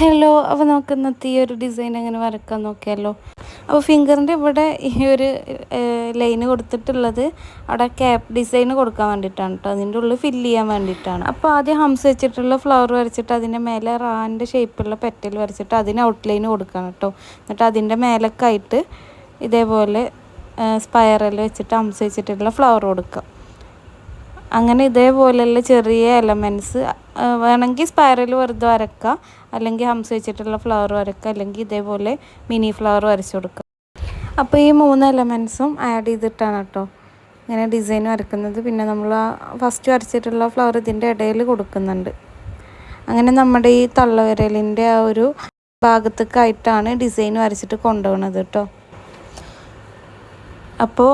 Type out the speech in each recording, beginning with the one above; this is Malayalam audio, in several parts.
ഹലോ അപ്പോൾ നമുക്ക് ഇന്നത്തെ ഈ ഒരു ഡിസൈൻ എങ്ങനെ വരക്കാൻ നോക്കിയാലോ? അപ്പോൾ ഫിംഗറിന്റെ ഇവിടെ ഈ ഒരു ലൈന് കൊടുത്തിട്ടുള്ളത് അവിടെ ക്യാപ് ഡിസൈൻ കൊടുക്കാൻ വേണ്ടിയിട്ടാണ് കേട്ടോ അതിന്റെ ഉള്ളിൽ ഫില്ല് ചെയ്യാൻ വേണ്ടിയിട്ടാണ്. അപ്പോൾ ആദ്യം ഹംസ് വെച്ചിട്ടുള്ള ഫ്ലവർ വരച്ചിട്ട് അതിന്റെ മേലെ റാന്റെ ഷേപ്പുള്ള പെറ്റൽ വരച്ചിട്ട് അതിന് ഔട്ട്ലൈൻ കൊടുക്കണം കേട്ടോ എന്നിട്ട് അതിന്റെ മേലൊക്കെ ആയിട്ട് ഇതേപോലെ സ്പൈറൽ വെച്ചിട്ട് ഹംസ് വെച്ചിട്ടുള്ള ഫ്ലവർ കൊടുക്കുക അങ്ങനെ ഇതേപോലെയുള്ള ചെറിയ എലമെന്റ്സ് വേണമെങ്കിൽ സ്പൈറൽ വെറുതെ വരക്കുക അല്ലെങ്കിൽ ഹംസ് വെച്ചിട്ടുള്ള ഫ്ലവർ വരക്കുക അല്ലെങ്കിൽ ഇതേപോലെ മിനി ഫ്ലവർ വരച്ചു കൊടുക്കുക അപ്പോൾ ഈ മൂന്ന് എലമെൻസും ആഡ് ചെയ്തിട്ടാണ് കേട്ടോ ഇങ്ങനെ ഡിസൈൻ വരക്കുന്നത്. പിന്നെ നമ്മൾ ഫസ്റ്റ് വരച്ചിട്ടുള്ള ഫ്ലവർ ഇതിന്റെ ഇടയിൽ കൊടുക്കുന്നുണ്ട്. അങ്ങനെ നമ്മുടെ ഈ തള്ളവിരലിന്റെ ആ ഒരു ഭാഗത്തേക്കായിട്ടാണ് ഡിസൈൻ വരച്ചിട്ട് കൊണ്ടുപോകുന്നത് കേട്ടോ. അപ്പോൾ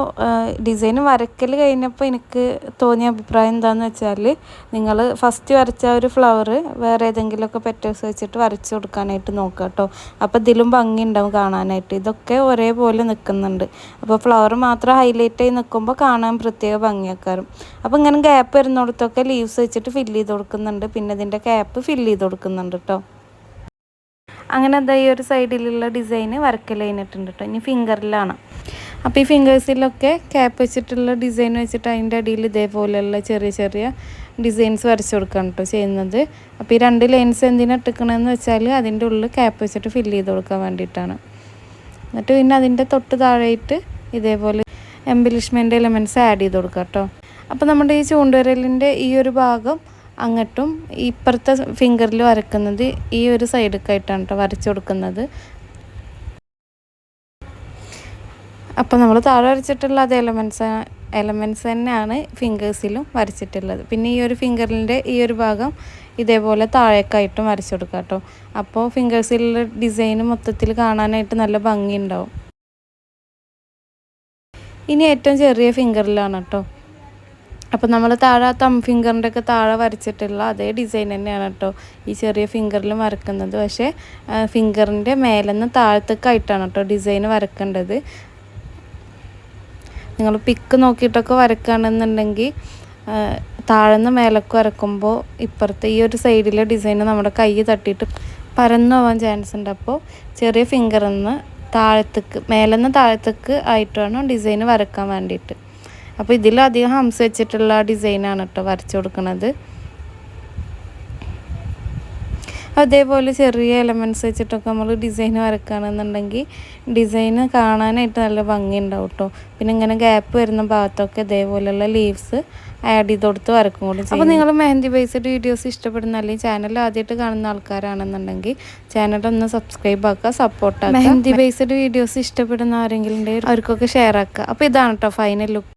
ഡിസൈൻ വരക്കൽ കഴിഞ്ഞപ്പോൾ എനിക്ക് തോന്നിയ അഭിപ്രായം എന്താണെന്ന് വെച്ചാൽ നിങ്ങൾ ഫസ്റ്റ് വരച്ച ഒരു ഫ്ലവർ വേറെ ഏതെങ്കിലുമൊക്കെ പെറ്റേഴ്സ് വെച്ചിട്ട് വരച്ച് കൊടുക്കാനായിട്ട് നോക്കുക കേട്ടോ. അപ്പോൾ ഇതിലും ഭംഗി ഉണ്ടാവും കാണാനായിട്ട്. ഇതൊക്കെ ഒരേപോലെ നിൽക്കുന്നുണ്ട് അപ്പോൾ ഫ്ലവർ മാത്രം ഹൈലൈറ്റ് ആയി നിൽക്കുമ്പോൾ കാണാൻ പ്രത്യേക ഭംഗിയാക്കാറും. അപ്പോൾ ഇങ്ങനെ ഗ്യാപ്പ് വരുന്നിടത്തൊക്കെ ലീവ്സ് വെച്ചിട്ട് ഫില്ല് ചെയ്ത് കൊടുക്കുന്നുണ്ട്. പിന്നെ ഇതിന്റെ ക്യാപ്പ് ഫില്ല് ചെയ്ത് കൊടുക്കുന്നുണ്ട് കേട്ടോ. അങ്ങനെ എന്താ ഈ ഒരു സൈഡിലുള്ള ഡിസൈന് വരക്കൽ കഴിഞ്ഞിട്ടുണ്ട് കേട്ടോ. ഇനി ഫിംഗറിലാണ് അപ്പോൾ ഈ ഫിംഗേഴ്സിലൊക്കെ ക്യാപ്പ് വെച്ചിട്ടുള്ള ഡിസൈൻ വെച്ചിട്ട് അതിന്റെ അടിയിൽ ഇതേപോലെയുള്ള ചെറിയ ചെറിയ ഡിസൈൻസ് വരച്ചു കൊടുക്കുകയാണ് കേട്ടോ ചെയ്യുന്നത്. അപ്പോൾ ഈ രണ്ട് ലൈൻസ് എന്തിനാണ് ഇട്ടിക്കണമെന്ന് വെച്ചാൽ അതിന്റെ ഉള്ളിൽ ക്യാപ്പ് വെച്ചിട്ട് ഫില്ല് ചെയ്ത് കൊടുക്കാൻ വേണ്ടിയിട്ടാണ്. എന്നിട്ട് പിന്നെ അതിന്റെ തൊട്ട് താഴെയിട്ട് ഇതേപോലെ എംബലിഷ്മെന്റ് എലമെന്റ്സ് ആഡ് ചെയ്ത് കൊടുക്കുക കേട്ടോ അപ്പോൾ നമ്മുടെ ഈ ചൂണ്ടുവരലിന്റെ ഈ ഒരു ഭാഗം അങ്ങോട്ടും ഇപ്പുറത്തെ ഫിംഗറിൽ വരക്കുന്നത് ഈ ഒരു സൈഡൊക്കെ ആയിട്ടാണ് കേട്ടോ വരച്ചു കൊടുക്കുന്നത്. അപ്പോൾ നമ്മൾ താഴെ വരച്ചിട്ടുള്ള അതേ എലമെൻസ് എലമെൻസ് തന്നെയാണ് ഫിംഗേഴ്സിലും വരച്ചിട്ടുള്ളത്. പിന്നെ ഈ ഒരു ഫിംഗറിന്റെ ഈ ഒരു ഭാഗം ഇതേപോലെ താഴേക്കായിട്ടും വരച്ചു കൊടുക്കാം കേട്ടോ. അപ്പോൾ ഫിംഗേഴ്സിലുള്ള ഡിസൈൻ മൊത്തത്തിൽ കാണാനായിട്ട് നല്ല ഭംഗിയുണ്ടാവും. ഇനി ഏറ്റവും ചെറിയ ഫിംഗറിലാണ് കേട്ടോ. അപ്പോൾ നമ്മൾ താഴെ തം ഫിംഗറിന്റെ ഒക്കെ താഴെ വരച്ചിട്ടുള്ള അതേ ഡിസൈൻ തന്നെയാണ് കേട്ടോ ഈ ചെറിയ ഫിംഗറിലും വരക്കുന്നത്. പക്ഷേ ഫിംഗറിന്റെ മേലെന്ന് താഴത്തേക്കായിട്ടാണ് കേട്ടോ ഡിസൈൻ വരക്കേണ്ടത്. നിങ്ങൾ പിക്ക് നോക്കിയിട്ടൊക്കെ വരക്കുകയാണെന്നുണ്ടെങ്കിൽ താഴ്ന്ന മേലക്ക് വരക്കുമ്പോൾ ഇപ്പുറത്തെ ഈ ഒരു സൈഡിലെ ഡിസൈൻ നമ്മുടെ കൈ തട്ടിയിട്ട് പരന്നു പോകാൻ ചാൻസ് ഉണ്ട്. അപ്പോൾ ചെറിയ ഫിംഗറിൽ നിന്ന് താഴത്തേക്ക് മേലെന്ന് താഴത്തേക്ക് ആയിട്ട് വേണം ഡിസൈൻ വരക്കാൻ വേണ്ടിയിട്ട്. അപ്പോൾ ഇതിലധികം ഹംസ് വെച്ചിട്ടുള്ള ഡിസൈനാണ് കേട്ടോ വരച്ചു കൊടുക്കുന്നത്. അതേപോലെ ചെറിയ എലമെന്റ്സ് വെച്ചിട്ടൊക്കെ നമ്മൾ ഡിസൈൻ വരക്കുകയാണെന്നുണ്ടെങ്കിൽ ഡിസൈൻ കാണാനായിട്ട് നല്ല ഭംഗി ഉണ്ടാവും കേട്ടോ പിന്നെ ഇങ്ങനെ ഗ്യാപ്പ് വരുന്ന ഭാഗത്തൊക്കെ ഇതേപോലെയുള്ള ലീവ്സ് ആഡ് ചെയ്ത് കൊടുത്ത് വരക്കും കൂടി അപ്പോൾ നിങ്ങൾ മെഹന്തി ബേസ്ഡ് വീഡിയോസ് ഇഷ്ടപ്പെടുന്ന അല്ലെങ്കിൽ ചാനൽ ആദ്യമായിട്ട് കാണുന്ന ആൾക്കാരാണെന്നുണ്ടെങ്കിൽ ചാനൽ ഒന്ന് സബ്സ്ക്രൈബ് ആക്കുക സപ്പോർട്ട് ആക്കുക. മെഹന്തി ബേസ്ഡ് വീഡിയോസ് ഇഷ്ടപ്പെടുന്ന ആരെങ്കിലും ഉണ്ടെങ്കിൽ അവർക്കൊക്കെ ഷെയർ ആക്കുക. അപ്പോൾ ഇതാണ് കേട്ടോ ഫൈനൽ ലുക്ക്